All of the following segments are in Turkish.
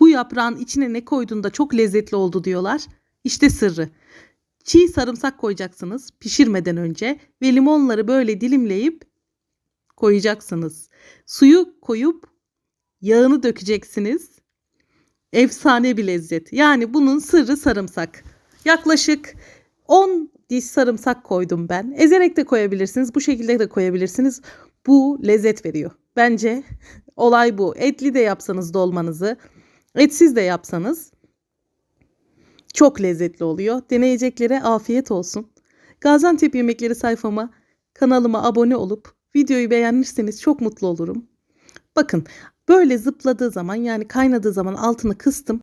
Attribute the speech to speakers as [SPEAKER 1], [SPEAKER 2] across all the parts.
[SPEAKER 1] Bu yaprağın içine ne koyduğunda çok lezzetli oldu diyorlar. İşte sırrı. Çiğ sarımsak koyacaksınız pişirmeden önce ve limonları böyle dilimleyip koyacaksınız. Suyu koyup yağını dökeceksiniz. Efsane bir lezzet. Yani bunun sırrı sarımsak. Yaklaşık 10 diş sarımsak koydum ben. Ezerek de koyabilirsiniz. Bu şekilde de koyabilirsiniz. Bu lezzet veriyor. Bence olay bu. Etli de yapsanız dolmanızı, etsiz de yapsanız çok lezzetli oluyor. Deneyeceklere afiyet olsun. Gaziantep Yemekleri sayfama, kanalıma abone olup videoyu beğenirseniz çok mutlu olurum. Bakın böyle zıpladığı zaman yani kaynadığı zaman altını kıstım.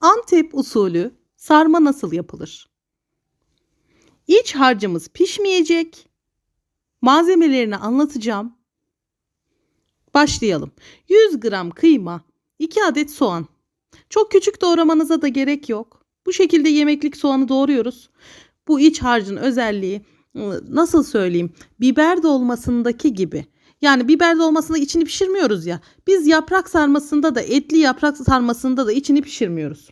[SPEAKER 1] Antep usulü sarma nasıl yapılır? İç harcımız pişmeyecek. Malzemelerini anlatacağım. Başlayalım. 100 gram kıyma, 2 adet soğan. Çok küçük doğramanıza da gerek yok. Bu şekilde yemeklik soğanı doğruyoruz. Bu iç harcın özelliği ıı, nasıl söyleyeyim? Biber dolmasındaki gibi. Yani biber dolmasında içini pişirmiyoruz ya. Biz yaprak sarmasında da etli yaprak sarmasında da içini pişirmiyoruz.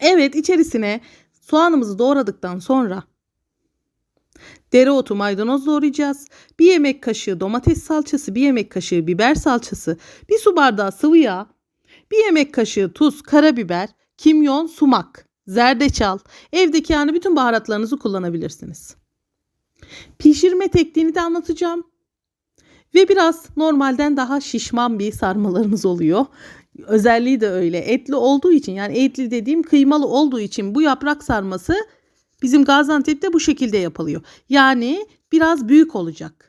[SPEAKER 1] Evet içerisine soğanımızı doğradıktan sonra dereotu maydanoz doğrayacağız. Bir yemek kaşığı domates salçası, bir yemek kaşığı biber salçası, bir su bardağı sıvı yağ, bir yemek kaşığı tuz, karabiber, kimyon, sumak, zerdeçal, evdeki yani bütün baharatlarınızı kullanabilirsiniz. Pişirme tekniğini de anlatacağım. Ve biraz normalden daha şişman bir sarmalarımız oluyor. Özelliği de öyle. Etli olduğu için yani etli dediğim kıymalı olduğu için bu yaprak sarması bizim Gaziantep'te bu şekilde yapılıyor. Yani biraz büyük olacak.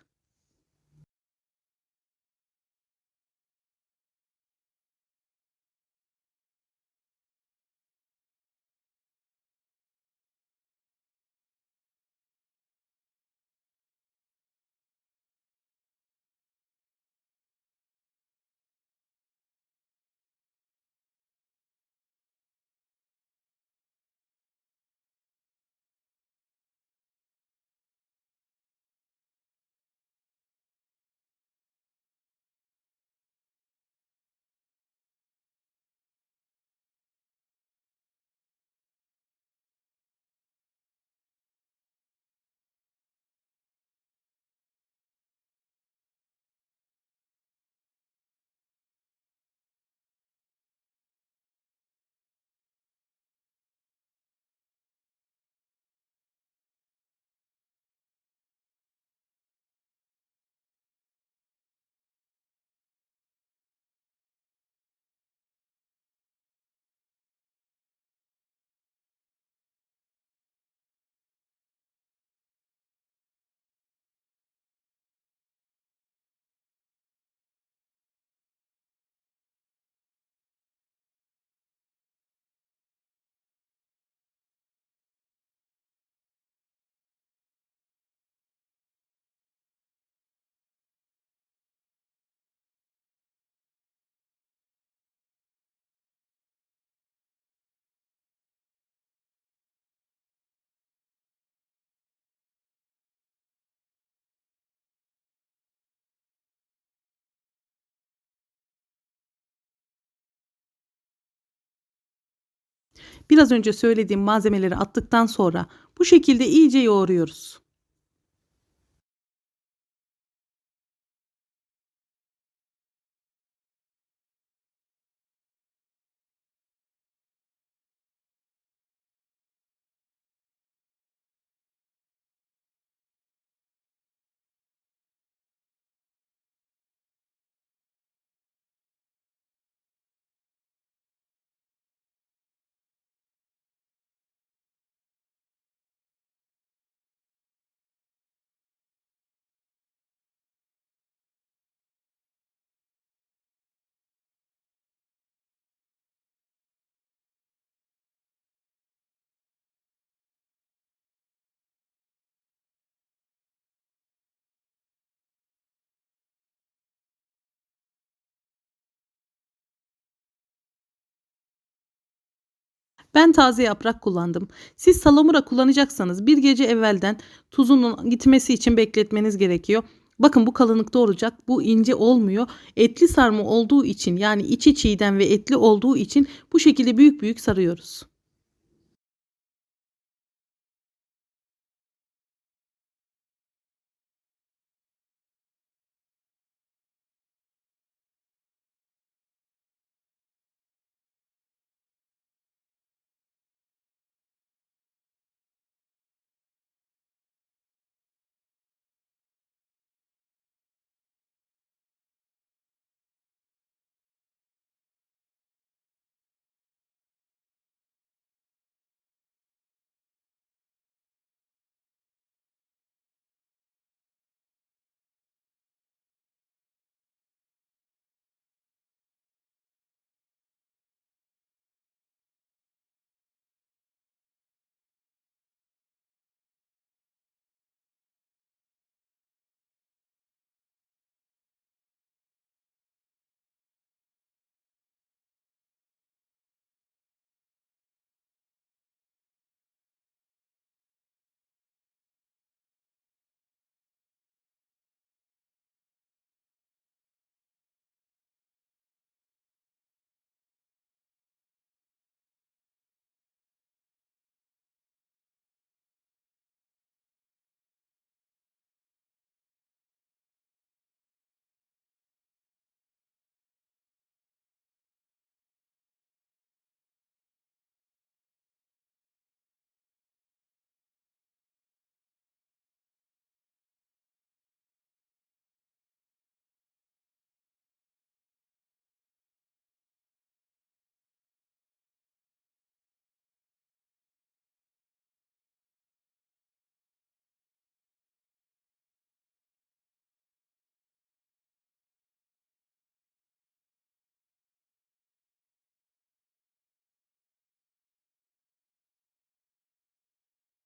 [SPEAKER 1] Biraz önce söylediğim malzemeleri attıktan sonra bu şekilde iyice yoğuruyoruz. Ben taze yaprak kullandım. Siz salamura kullanacaksanız bir gece evvelden tuzunun gitmesi için bekletmeniz gerekiyor. Bakın bu kalınlıkta olacak. Bu ince olmuyor. Etli sarma olduğu için yani içi çiğden ve etli olduğu için bu şekilde büyük büyük sarıyoruz.